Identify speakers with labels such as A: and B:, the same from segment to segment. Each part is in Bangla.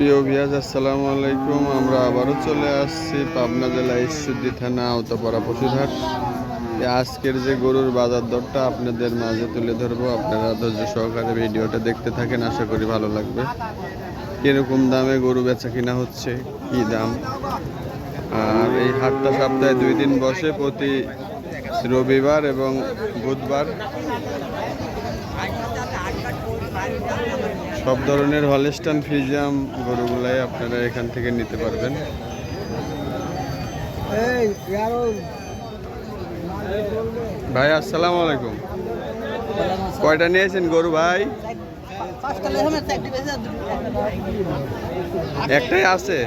A: প্রিয় ভিয়াজ আসসালামু আলাইকুম। আমরা আবারও চলে আসছি পাবনা জেলা ঈশ্বরদী থানা আওতাপাড়া পশুরহাট। এ আজকের যে গরুর বাজার দরটা আপনাদের মাঝে তুলে ধরবো। আপনারা ধৈর্য সহকারে ভিডিওটা দেখতে থাকেন, আশা করি ভালো লাগবে। কীরকম দামে গরু বেচা কিনা হচ্ছে, কি দাম? আর এই হাটটা সপ্তাহে দুই দিন বসে, প্রতি রবিবার এবং বুধবার। সব ধরনের হলেস্টান ফিজিয়াম গরুগুলাই আপনারা এখান থেকে নিতে পারবেন। ভাই আসসালামু আলাইকুম। কয়টা নিয়েছেন গরু ভাই? একটাই আছে।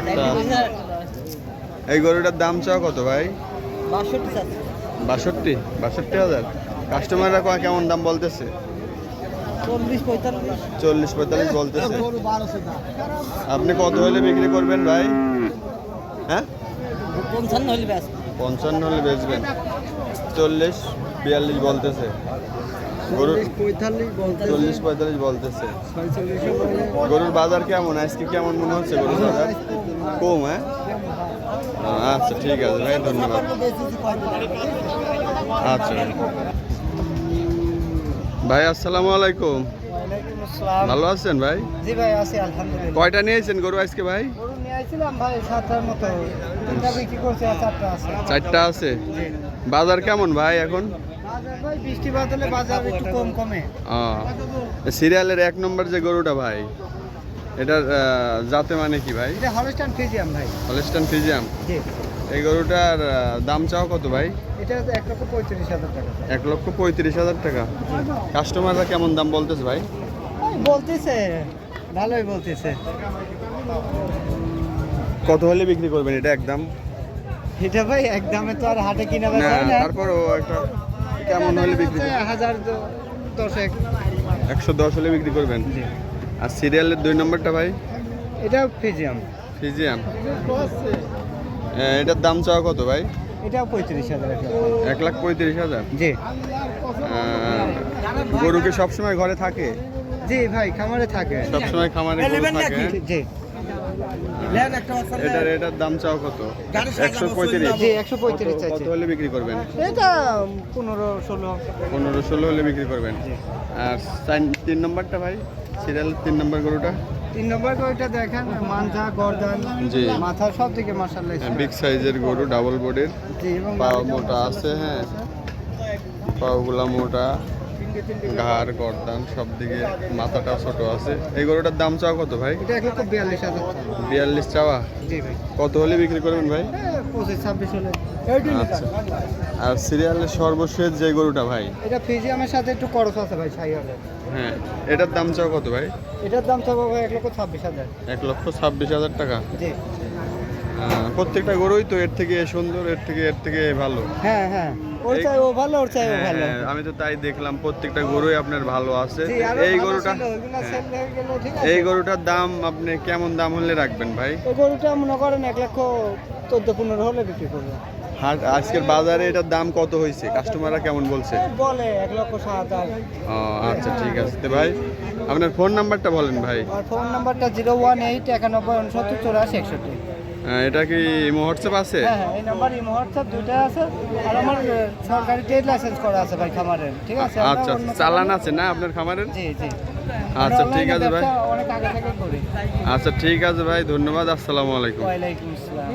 A: একটা। এই গরুটার দাম চাও কত ভাই? বাষট্টি বাষট্টি হাজার। কাস্টমাররা কয় কেমন দাম বলতেছে?
B: চল্লিশ পঁয়তাল্লিশ।
A: বলতেছে। আপনি কত হলে বিক্রি করবেন ভাই? হ্যাঁ?
B: পঞ্চান্ন হলে
A: পঞ্চান্ন হলে বেচবেন। চল্লিশ বিয়াল্লিশ বলতেছে। গরু
B: পঁয়তাল্লিশ
A: চল্লিশ পঁয়তাল্লিশ বলতেছে। গরুর বাজার কেমন? আজকে কেমন মনে হচ্ছে গরুর বাজার? কম হ্যাঁ? আচ্ছা ঠিক আছে ভাই ধন্যবাদ। আচ্ছা। ভাই আসসালামু আলাইকুম। ভালো আছেন ভাই?
B: জি ভাই আছি আলহামদুলিল্লাহ।
A: কয়টা নিয়েছেন গরু আজকে ভাই?
B: গরু নিয়ে আসছিলাম ভাই সাতটার মতো। তিনটা বিক্রি করছে আর চারটা আছে।
A: চারটা আছে? বাজার কেমন ভাই এখন?
B: বাজার ভাই বৃষ্টি বাদলে বাজার একটু কম কমে।
A: সিরিয়ালের এক নম্বর যে গরুটা ভাই এটার আহ, জাতে মানে কি ভাই?
B: এটা হলস্টান ফিজিয়াম ভাই।
A: হলেস্টান ফিজিয়াম
B: জি।
A: এই গরুটার দাম চাও কত ভাই?
B: এটা এক লক্ষ পঁয়ত্রিশ হাজার টাকা।
A: এক লক্ষ পঁয়ত্রিশ হাজার টাকা। কাস্টমাররা কেমন দাম বলতেছে ভাই?
B: বলতেছে ভালোই বলতেছে।
A: কত হলে বিক্রি করবেন এটা একদম?
B: এটা ভাই একদমে তো আর হাটে কিনা
A: না
B: বেচা না।
A: তারপরও একটা কেমন হলে বিক্রি
B: হাজার দশেক।
A: একশো দশ হলে বিক্রি করবেন?
B: জি।
A: আর সিরিয়ালের দুই নম্বরটা ভাই?
B: এটাও ফিজিয়াম
A: ফিজিয়াম এটার দাম চাওয়া কত ভাই?
B: এটাও পঁয়ত্রিশ হাজার
A: এক লাখ পঁয়ত্রিশ হাজার?
B: জি।
A: আহ, গরু কি সবসময় ঘরে থাকে?
B: জি ভাই খামারে থাকে।
A: সবসময় খামারে থাকে?
B: জি।
A: এটার এটার দাম চাও কত? একশো পঁয়ত্রিশ।
B: জি একশো পঁয়ত্রিশ
A: কত হলে বিক্রি করবেন?
B: এটা পনেরো ষোলো।
A: পনেরো ষোলো হলে বিক্রি করবেন। আর তিন নম্বরটা ভাই? সিরিয়ালের তিন নম্বর গরুটা?
B: তিন নম্বর গরুটা দেখেন মাথা গর্দান
A: জি।
B: মাথা সব দিকে মাশাআল্লাহ
A: বিগ সাইজের গরু ডাবল বডির
B: জি এবং
A: পা মোটা আছে হ্যাঁ। পাগুলা মোটা। ঘাড় গর্দান সব দিকে মাথাটা ছোট আছে। এই গরুটার দাম চাওয়া কত ভাই?
B: এটা এক লক্ষ বিয়াল্লিশ হাজার
A: বিয়াল্লিশ চাওয়া? কত হলে বিক্রি করবেন ভাই?
B: ছাব্বিশ হলে।
A: আচ্ছা। আর সিরিয়ালের সর্বশেষ যে গরুটা ভাই?
B: এটা ফিজিয়ামের সাথে একটু খরচ আছে ভাই ছাই হাজার।
A: হ্যাঁ এটার দাম চাও কত ভাই?
B: এটার দাম তো ভাই এক লক্ষ ছাব্বিশ হাজার।
A: এক লক্ষ ছাব্বিশ হাজার টাকা।
B: জি।
A: প্রত্যেকটা গরুই তো এর থেকে সুন্দর এর থেকে এর থেকে ভালো।
B: হ্যাঁ হ্যাঁ। ওর চাই ও ভালো ওর চাই ও
A: হ্যাঁ,
B: ভালো।
A: হ্যাঁ, আমি তো তাই দেখলাম প্রত্যেকটা গরুই আপনার ভালো আছে। এই গরুটা হ্যাঁ।
B: হয়ে?
A: এই গরুটার দাম আপনি কেমন দাম হলে রাখবেন ভাই?
B: এই গরুটা মনে করেন এক লক্ষ চোদ্দ পনেরো হলে বিক্রি করবে।
A: আজকের বাজারে এটার দাম কত হয়েছে? কাস্টমাররা কেমন বলছে?
B: বলে এক লক্ষ সাত
A: ও আচ্ছা ঠিক আছে ভাই। আপনার ফোন নাম্বারটা বলেন ভাই।
B: ফোন নাম্বারটা জিরো ওয়ান এইট একানব্বই উনসত্তর চৌরাশি একষট্টি।
A: এটা কি হোয়াটসঅ্যাপ আছে?
B: হ্যাঁ হ্যাঁ এই নাম্বার ইমো হোয়াটসঅ্যাপ দুইটা আছে আর আমার সরকারি ট্রেড লাইসেন্স করা আছে ভাই খামারের ঠিক আছে?
A: আচ্ছা চালান আছে না আপনার খামারের?
B: জি জি।
A: আচ্ছা, ঠিক আছে ভাই।
B: ব্যবসা অনেক আগে থেকে করি।
A: আচ্ছা ঠিক আছে ভাই ধন্যবাদ আসসালামু আলাইকুম।
B: ওয়ালাইকুম আসসালাম।